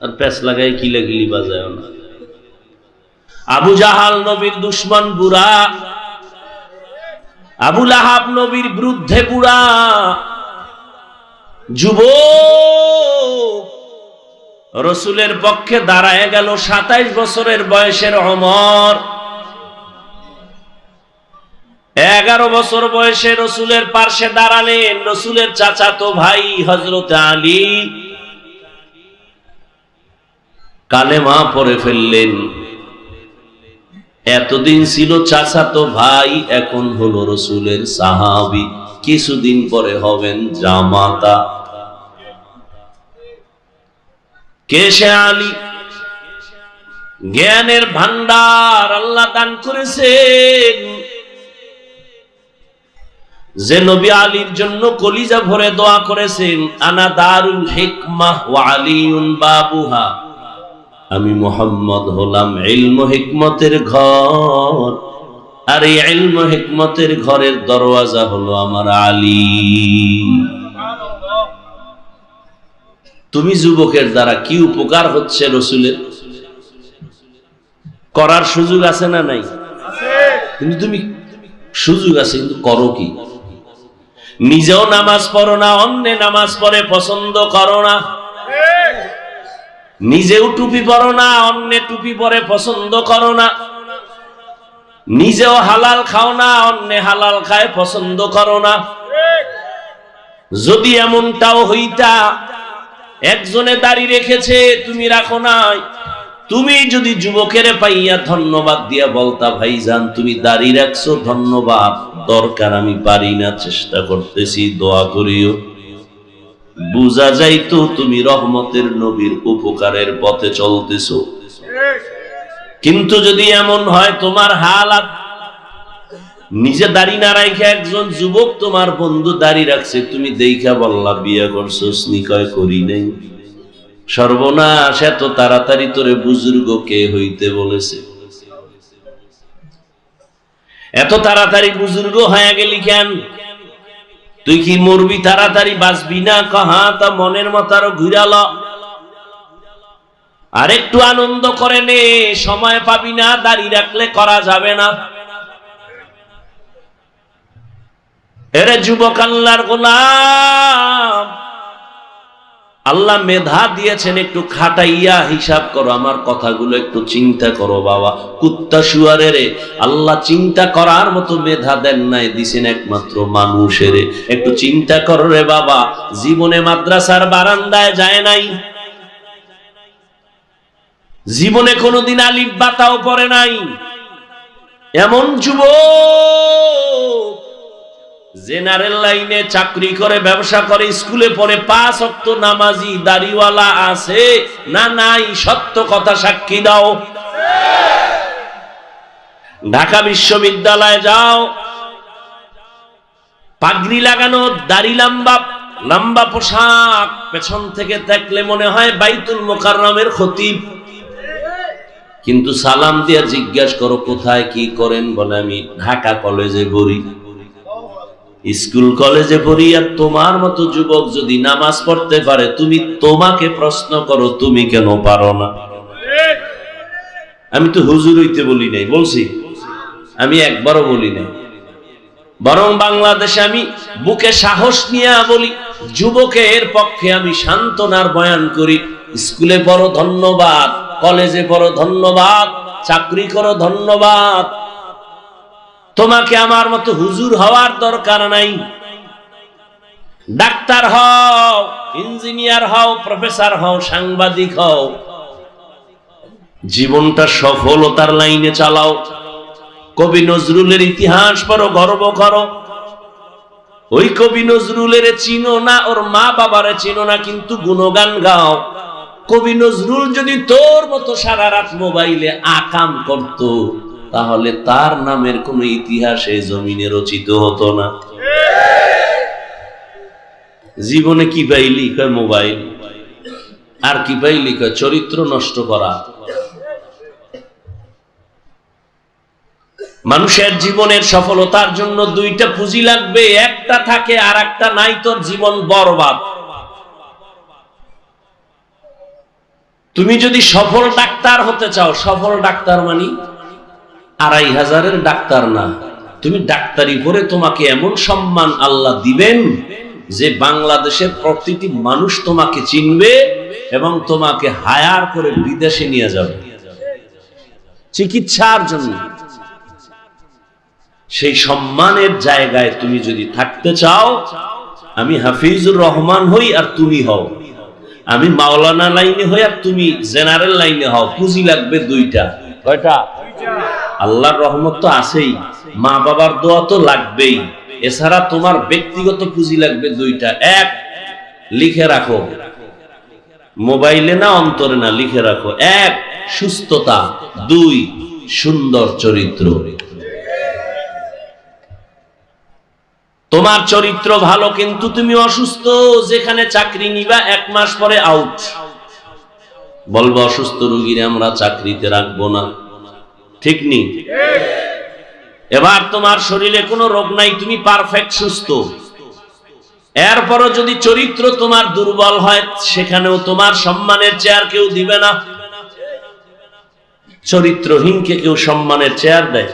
আর প্যাস লাগাই কিলাকিলি বাজায় না। আবু জাহাল নবীর দুশ্মন বুড়া আবুল আহাব নবীর বিরুদ্ধে বুড়া যুব রসুলের পক্ষে দাঁড়ায় গেল সাতাইশ বছরের বয়সের অমর। এগারো বছর বয়সে রসুলের পার্শ্বে দাঁড়ালেন রসুলের চাচাতো ভাই হজরত আলী। কালেমা পরে ফেললেন। এতদিন ছিল চাচাতো ভাই, এখন হলো রসুলের সাহাবি। কিছুদিন পরে হবেন জামাতা। কে সে আলী? জ্ঞানের ভান্ডার আল্লাহ দান করেছেন। যে নবী আলীর জন্য কলিজা ভরে দোয়া করেছেন, আনা দারুল হিকমাহ ওয়া বাবুহা। আমি মোহাম্মদ হলাম ইলম হিকমতের ঘর। আর এই ইলম হিকমতের ঘরের দরওয়াজা হলো আমার আলী। তুমি যুবকের দ্বারা কি উপকার হচ্ছে রসুলের? করার সুযোগ আছে না নাই? কিন্তু তুমি সুযোগ আছে, কিন্তু করো কি? নিজেও নামাজ পড়ো না, অন্য নামাজ পড়ে, পছন্দ করো না। নিজেও টুপি পরো না, অন্য টুপি পরে পছন্দ করো না। নিজেও হালাল খাও না, অন্য হালাল খায় পছন্দ করো না। যদি এমনটাও হইতা, একজনে দাড়ি রেখেছে, তুমি রাখো নাই। তুমি যদি যুবকের পাইয়া ধন্যবাদ দিয়া বলতা ভাই যান তুমি দাড়ি রাখছো, ধন্যবাদ। দরকার, আমি পারি না, চেষ্টা করতেছি, দোয়া করিও। বুঝা যাইতো তুমি রহমতের নবীর উপকারের পথে চলতেছো। কিন্তু যদি এমন হয় তোমার হালাত, নিজে দাড়ি না রাখে একজন যুবক তোমার বন্ধু দাড়ি রাখছে, তুমি দেখা বললা, বিয়ে করছ স্নিকয় করি নাই। সর্বনাশ, এত তাড়াতাড়ি তোরে বুজুর্গ কে হইতে বলেছে? এত তাড়াতাড়ি বুজুর্গ হয়ে গেলি কেন? তুই কি মরবি তাড়াতাড়ি বাঁচবি না? কহা, তা মনের মতারও ঘুরাল। আর একটু আনন্দ করে নে, সময় পাবি না দাঁড়িয়ে রাখলে করা যাবে না। এরে যুবক আল্লাহর গোলাম আল্লাহ মেধা দিয়েছেন একটু খাটাইয়া হিসাব করো, আমার কথাগুলো একটু চিন্তা করো বাবা। কুত্তা শুয়ারে রে, আল্লাহ চিন্তা করার মতো মেধা দেন নাই, দিছেন একমাত্র মানুষের। একটু চিন্তা করো রে বাবা, জীবনে মাদ্রাসার বারান্দায় যায় নাই। জীবনে কোনোদিন আলিফ বাতাও পড়ে নাই। এমন যুবক জেনারেল লাইনে চাকরি করে, ব্যবসা করে, স্কুলে পড়ে, পাঁচ অক্ত নামাজি, দাড়িওয়ালা আছে না নাই, সত্য কথা সাক্ষী দাও। ঢাকা বিশ্ববিদ্যালয়ে যাও। পাগড়ি লাগানো, দাড়ি লম্বা লম্বা পোশাক, পেছন থেকে দেখলে মনে হয় বাইতুল মোকাররমের খতিব। কিন্তু সালাম দিয়ে জিজ্ঞাসা করো, কোথায় কি করেন বলে আমি ঢাকা কলেজে পড়ি। স্কুল কলেজে পড়ি আর তোমার মতো যুবক যদি নামাজ পড়তে পারে, তুমি তোমাকে প্রশ্ন করো, তুমি কেন পারো না? আমি তো হুজুর হইতে বলি নাই, বলছি। আমি একবারও বলি নাই। বরং বাংলাদেশে আমি বুকে সাহস নিয়ে বলি যুবকের পক্ষে আমি সান্ত্বনার বয়ান করি, স্কুলে পড়ো ধন্যবাদ, কলেজে পড়ো ধন্যবাদ, চাকরি করো ধন্যবাদ তোমাকে আমার মতো হুজুর হওয়ার দরকার নাই। ডাক্তার হও, ইঞ্জিনিয়ার হও, প্রফেসর হও, সাংবাদিক হও। জীবনটা সফলতার লাইনে চালাও। কবি নজরুলের ইতিহাস পড়ো, গর্ব করো। ওই কবি নজরুলের চিনো না, ওর মা বাবারে চিনো না, কিন্তু গুণগান গাও। কবি নজরুল যদি তোর মতো সারা রাত মোবাইলে আকাম করত তাহলে তার নামের কোন ইতিহাসে জমিনে রচিত হতো না। জীবনে কি পাইলি? কয় মোবাইল। আর কি পাইলি? কয় চরিত্র নষ্ট করা। মানুষের জীবনের সফলতার জন্য দুইটা পুঁজি লাগবে। একটা থাকে আর একটা নাই, তোর জীবন বরবাদ। তুমি যদি সফল ডাক্তার হতে চাও, সফল ডাক্তার মানি? আড়াই হাজারের ডাক্তার না। তুমি ডাক্তারি করে তোমাকে এমন সম্মান আল্লাহ দিবেন যে বাংলাদেশের প্রতিটি মানুষ তোমাকে চিনবে এবং তোমাকে হায়ার করে বিদেশে নিয়ে যাবে। চিকিৎসার জন্য। সেই সম্মানের জায়গায় তুমি যদি থাকতে চাও, আমি হাফিজুর রহমান হই আর তুমি হও। আমি মাওলানা লাইনে হই আর তুমি জেনারেল লাইনে হও। পুঁজি লাগবে দুইটা। কয়টা? আল্লাহর রহমত তো আছেই। মা বাবার দোয়া তো লাগবেই। এছাড়া তোমার ব্যক্তিগত পুঁজি লাগবে দুইটা। এক, লিখে রাখো। মোবাইলে না, অন্তরে না, লিখে রাখো। এক, সুস্থতা। দুই, সুন্দর চরিত্র। তোমার চরিত্র ভালো, কিন্তু তুমি অসুস্থ। যেখানে চাকরি নিবা, এক মাস পরে আউট বলব, অসুস্থ রুগীরে আমরা চাকরিতে রাখব না। ঠিক নেই এবার তোমার শরীরে কোনো রোগ নাই, তুমি পারফেক্ট সুস্থ। এরপরও যদি চরিত্র তোমার দুর্বল হয়, সেখানেও তোমার সম্মানের চেয়ার কেউ দিবে না। চরিত্রহীনকে কেউ সম্মানের চেয়ার দেয়।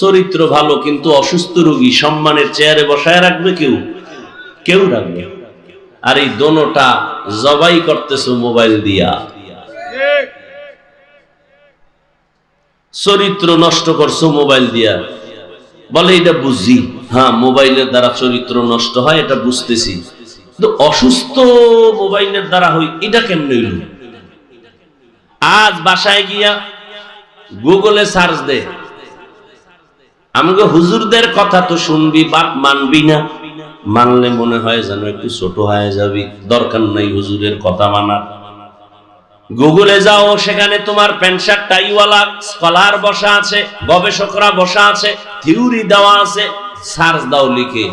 চরিত্র ভালো কিন্তু অসুস্থ রোগী সম্মানের চেয়ারে বসায় রাখবে কেউ? কেউ রাখবে আর এই দোনোটা জবাই করতেছো মোবাইল দিয়া। চরিত্র নষ্ট করছ মোবাইল দিয়া। বলে এটা বুঝি। হ্যাঁ মোবাইলের দ্বারা চরিত্র নষ্ট হয়, এটা বুঝতেছি। কিন্তু অসুস্থ মোবাইলের দ্বারা হই, এটা কেমনে হইল? আজ বাসায় গিয়া গুগলে সার্চ দে। আমাকে হুজুরদের কথা তো শুনবি, বাপ মানবি না। মানলে মনে হয় যেন একটু ছোট হয়ে যাবি। দরকার নাই হুজুরের কথা মানার। গুগলে যাও, সেখানে তোমার প্যান্ট শার্ট টাইওয়ালা স্কলার বসা আছে, গবেষকরা বসা আছে থিওরি দেওয়া আছে সার্চ দাও লিখে।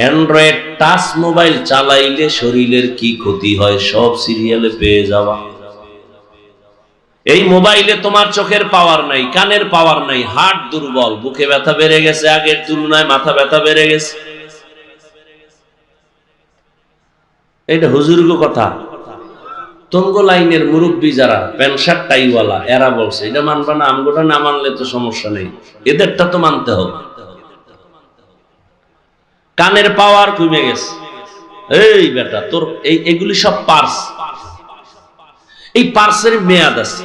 অ্যান্ড্রয়েড টাচ মোবাইল চালাইলে শরীরের কি ক্ষতি হয়, সব সিরিয়ালে পেয়ে যাওয়া এই মোবাইলে তোমার চোখের পাওয়ার নাই, কানের পাওয়ার নাই হার্ট দুর্বল, বুকে ব্যথা বেড়ে গেছে, আগের তুলনায় মাথা ব্যথা বেড়ে গেছে। এটা হুজুর্গ কথা। তঙ্গ লাইনের মুরব্বী যারা, প্যান্ট শার্ট টাইওয়ালা, এরা বলছে, এটা মানবা না, আমগোটা না মানলে তো সমস্যা নেই। এদেরটা তো মানতে হবে। কানের পাওয়ার কমে গেছে। এই বেটা, তোর এই, এগুলি সব পার্স এই পার্সের মেয়াদ আছে।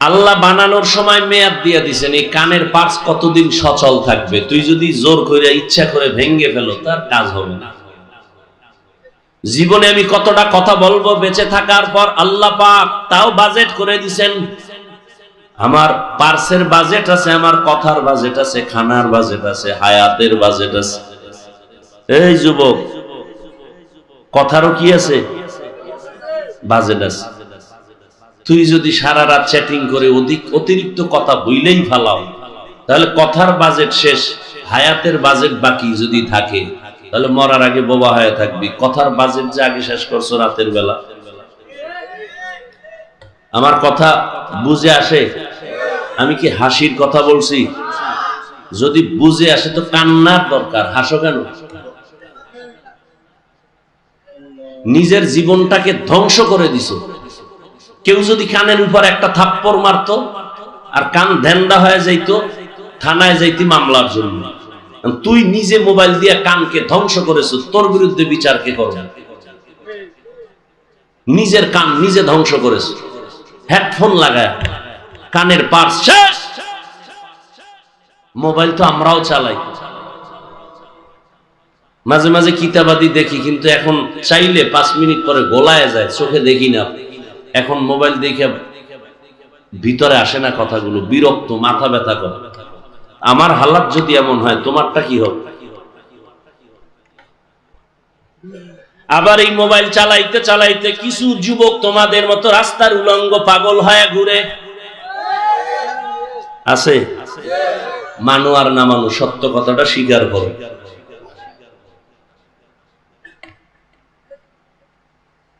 আল্লাহ বানানোর সময় মেয়াদ দিয়ে দিছেন, এই কানের পার্স কতদিন সচল থাকবে? তুই যদি জোর করে ইচ্ছা করে ভেঙ্গে ফেলো, তার কাজ হবে না। জীবনে আমি কতটা কথা বলব বেঁচে থাকার পর আল্লাহ পাক তাও বাজেট করে দিছেন। আমার পার্সের বাজেট আছে, আমার কথার বাজেট আছে, খানার বাজেট আছে, হায়াতের বাজেট আছে। এই যুবক, কথারও কি আছে? বাজেট আছে। তুই যদি সারা রাত চ্যাটিং করে অধিক অতিরিক্ত কথা বইলেই ফালাও তাহলে কথার বাজেট শেষ, হায়াতের বাজেট বাকি যদি থাকে। তাহলে মরার আগে বোবা হয়ে থাকবি। কথার বাজেট যে আগে শেষ করছ রাতের বেলা। আমার কথা বুঝে আসে? আমি কি হাসির কথা বলছি? যদি বুঝে আসে তো কান্নার দরকার। হাসো কেন? নিজের জীবনটাকে ধ্বংস করে দিছ। কেউ যদি কানের উপর একটা থাপ্পড় মারতো আর কান ধ্যানদা হয়ে যাইতো, থানায় যাইতি মামলার জন্য। তুই নিজে মোবাইল দিয়ে কানকে ধ্বংস করেছ, তোর বিরুদ্ধে বিচার কে করবে নিজের কান নিজে ধ্বংস করেছ। হেডফোন লাগায়, কানের পার্স শেষ। মোবাইল তো আমরাও চালাই। মাঝে মাঝে কিতাবাদি দেখি, কিন্তু এখন চাইলে পাঁচ মিনিট পরে গোলায় যায়, চোখে দেখি না। এখন মোবাইল দেখে ভিতরে আসে না কথাগুলো, বিরক্ত, মাথা ব্যথা করে। আমার হালাত যদি এমন হয়, তোমারটা কি হবে? আবার এই মোবাইল চালাইতে চালাইতে কিছু যুবক তোমাদের মতো রাস্তার উলঙ্গ পাগল হয়ে ঘুরে। আছে? মানো আর না মানো, সত্য কথাটা স্বীকার করো।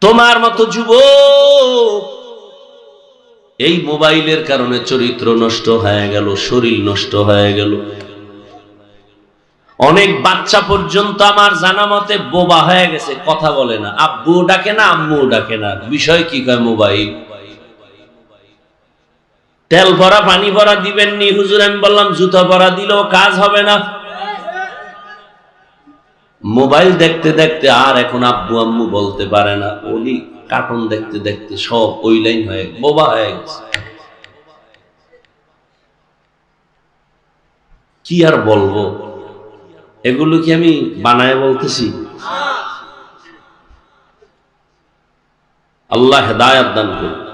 তোমার মতো যুবক এই মোবাইলের কারণে চরিত্র নষ্ট হয়ে গেল, শরীর নষ্ট হয়ে গেল। অনেক বাচ্চা পর্যন্ত আমার জানা মতে বোবা হয়ে গেছে, কথা বলে না। আব্বু ডাকে না, আম্মু ডাকে না। বিষয় কি কয় মোবাইল? তেল ভরা, পানি ভরা দিবেন নি হুজুর, আমি বললাম, জুতা ভরা দিলেও কাজ হবে না। মোবাইল দেখতে দেখতে আর এখন আব্বু আম্মু বলতে পারে না ওলি কার্টুন দেখতে দেখতে সব ওই লাইন হয়ে বোবা হয়ে গেছে। কি আর বলব? এগুলো কি আমি বানায় বলতেছি? আল্লাহ হেদায়াত দান করুন।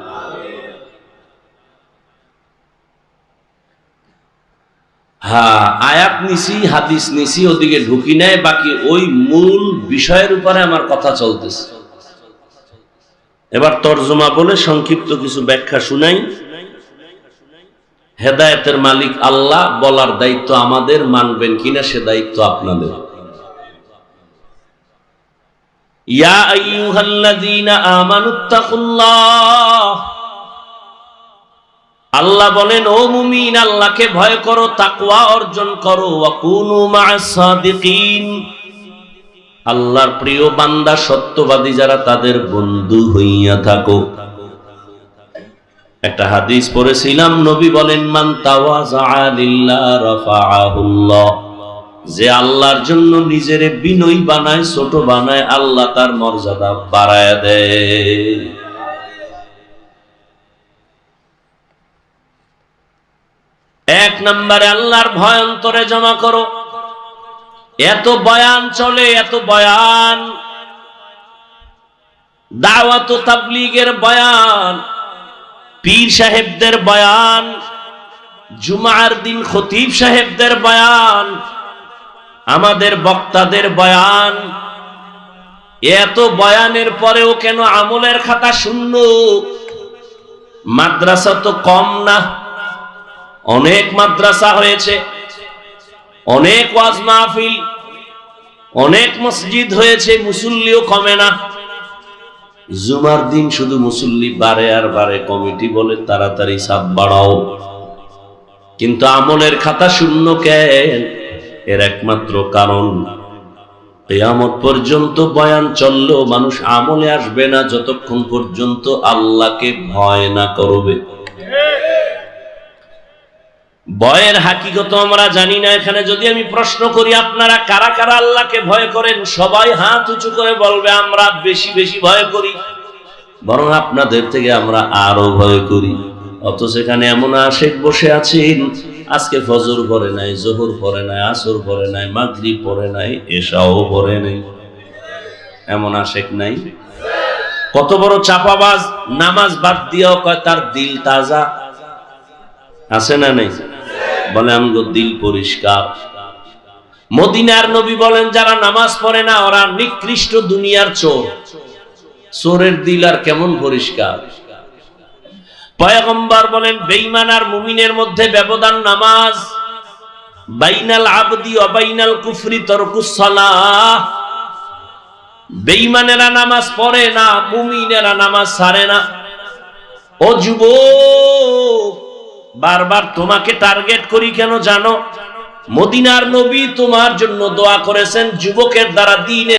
আয়াত নিছি, হাদিস নিছি, ওদিকে ঢুকি নেয় বাকি ওই মূল বিষয়ের উপরে আমার কথা চলতেছে। এবার তর্জমা বলে সংক্ষিপ্ত কিছু ব্যাখ্যা শুনাই। হেদায়েতের মালিক আল্লাহ, বলার দায়িত্ব আমাদের, মানবেন কিনা সে দায়িত্ব আপনাদের। ইয়া আইয়ুহাল্লাযীনা আমানুত্তাকুল্লাহ আল্লাহ বলেন, ও মুমিন, আল্লাহকে ভয় করো, তাকওয়া অর্জন করো আল্লাহর প্রিয় বান্দা, সত্যবাদী যারা, তাদের বন্ধু হইয়া থাকো। একটা হাদিস পড়েছিলাম, নবী বলেন, মান যে আল্লাহর জন্য নিজের বিনয় বানায়, ছোট বানায়, আল্লাহ তার মর্যাদা বাড়ায় দেয়। এক নম্বরে আল্লাহর ভয় অন্তরে জমা করো। এত বয়ান চলে, এত বয়ান। দাওয়াত তাবলীগের বয়ান, পীর সাহেবদের বয়ান, জুমার দিন খতিব সাহেবদের বয়ান, আমাদের বক্তাদের বয়ান। এত বয়ানের পরেও কেন আমলের খাতা শূন্য? মাদ্রাসা তো কম না। অনেক মাদ্রাসা হয়েছে, অনেক ওয়াজ মাহফিল, অনেক মসজিদ হয়েছে, মুসল্লিও কমে না। জুমার দিন শুধু মুসল্লি বারে আর বারে কমিটি বলে তাড়াতাড়ি সাপ বাড়াও। কিন্তু আমলের খাতা শূন্য কেন? এর একমাত্র কারণ, কেয়ামত পর্যন্ত বয়ান চললেও মানুষ আমলে আসবে না, যতক্ষণ পর্যন্ত আল্লাহকে ভয় না করবে। ভয়ের হাকিগত আমরা জানি না। এখানে যদি আমি প্রশ্ন করি, আপনারা কারা কারা আল্লাহকে ভয় করেন? সবাই হাত উঁচু করে বলবে, আমরা বেশি বেশি ভয় করি। বরং আপনাদের থেকে আমরা আরও ভয় করি। অত সেখানে এমন আশেক বসে আছেন। আজকে ফজর পরে নাই, জোহর পরে নাই, আসর পরে নাই মাগরি পরে নাই এসাও পরে নাই। এমন আশেখ নাই। কত বড় চাপাবাজ, নামাজ বাদ দিয়েও কয়, তার দিল তাজা। আছে না নেই? বলে আমগো দিল পরিষ্কার। মদিনার নবী বলেন, যারা নামাজ পড়ে না, ওরা নিকৃষ্ট দুনিয়ার চোর। চোরের দিল আর কেমন পরিষ্কার? পয়গম্বর বলেন, বেঈমান আর মুমিনের মধ্যে ব্যবধান নামাজ। বাইনাল আবদি অবাইনাল কুফরি তরকুস সালাহ। বেঈমানেরা নামাজ পড়ে না, মুমিনেরা নামাজ ছাড়ে না। ও যুবক বারবার তোমাকে টার্গেট করি কেন জানো? মদিনার নবী তোমার জন্য দোয়া করেছেন, যুবকের দ্বারা দিনে